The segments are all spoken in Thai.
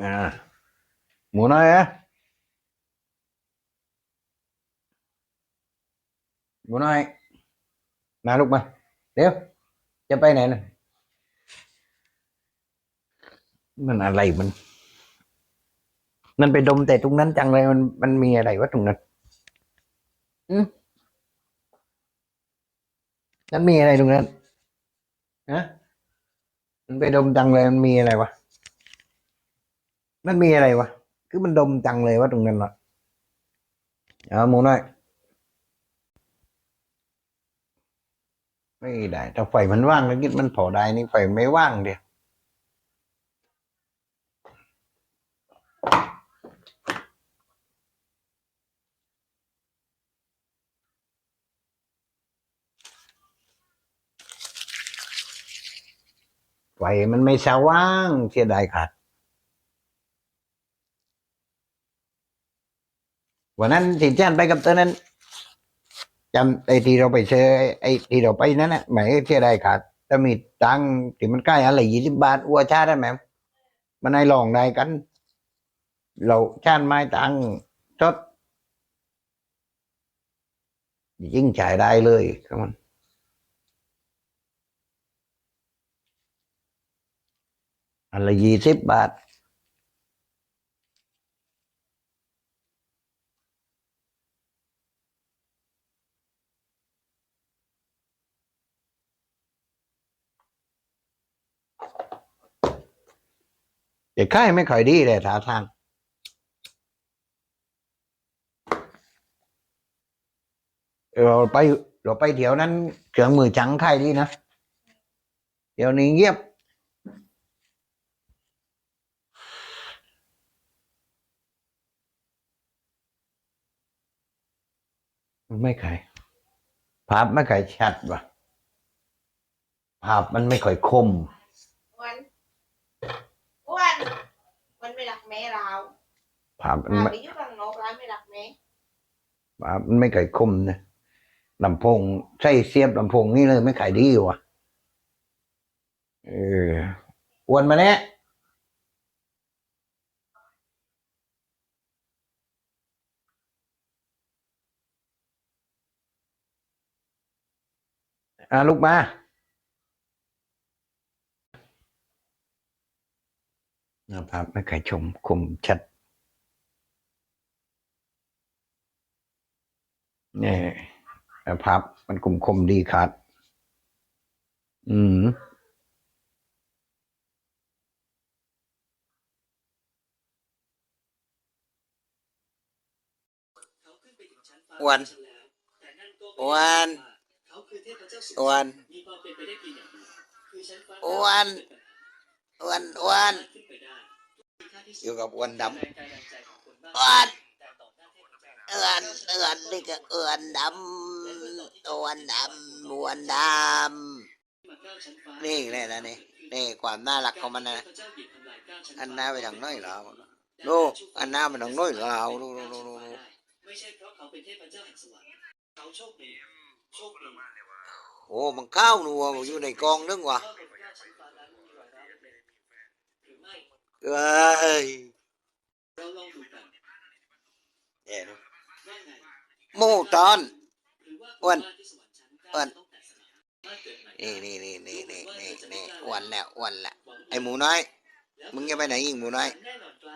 อ่าหมูน้อยอะหมูน้อยมาลูกมาเดี๋ยวจะไปไหนน่ะมันอะไรมัน มันไปดมแต่ตรงนั้นจังเลยมันมันมีอะไรวะตรงนั้นอืมมันมีอะไรตรงนั้นฮะมันไปดมจังเลยมันมีอะไรวะ มันมีอะไรวะ คือมันดมจังเลยวะตรงนั้นเนาะเอาหมูน้อย ไม่ได้ ถ้าไฟมันว่างแล้วกิดมันเผาได้นี่ไฟไม่ว่างเดียวไฟมันไม่สว่างเสียดายขาด วันนั้นสินแจ้นไปกับเต้นนั้นจำไอ้ที่เราไปเจอไอ้ที่เราไปนั้นนะหมายเสียดายขาดถ้ามีตังที่มันใกล้อะไรยี่สิบบาทอัวชาได้ไหมมันให้ลองได้กัน เราชาติไม้ตังค์ชดยิ่งจ่ายได้เลยครับมันอันละยี่สิบบาท เด็กไข้ไม่ค่อยดีเลยท่าทางเราไปเราไปเดี๋ยวนั้นเครื่องมือจังไข้ดีนะ เดี๋ยวนี้เงียบไม่ค่อยภาพไม่ค่อยชัดว่ะภาพมันไม่ค่อยคม อ้วนอ้วนมันไม่ รักแม่เราภาพมันเราไม่ไปอยู่ข้างนอกร้านไม่รักแม่ภาพมันไม่ค่อยคมนะลำโพงใช่เสียบลำโพงนี่เลยไม่ขายดีว่ะเอออ้วนมาเนี่ยอะลูกมา นะครับไม่เคยชมคมชัดนี่ภาพมันคมคมดีครับ อืมอ้วนอ้วนอ้วนอ้วนอ้วนอ้วน อยู่กับอ้วนดำอ้วนอ้วนเอ้วนนี่ก็เอ้วนดำอ้วนดำอ้วนดำนี่แหละนะนี่นี่ความน่ารักของมันนะอันหน้าไปทางน้อยเหราดูอันหน้าไปทางน้อยเหราดูดูดูดูดูไม่ใช่เพราะเขาเป็นเทพเจ้าแห่งสวรรค์เขาโชคดีโชคดีโอ้มันข้าวนัวอยู่ในกองนึงว่ะ เอ้ยเอ็นว่าไงหมูตอนหรือว่าอ้วนวันเก้าอ้วนนี่นี่นี่นี่นี่นี่นี่อ้วันแล้วอ้วันแล้วไอหมูน้อย มึงจะไปไหนอีกหมูน้อย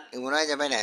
ไอหมูน้อยจะไปไหน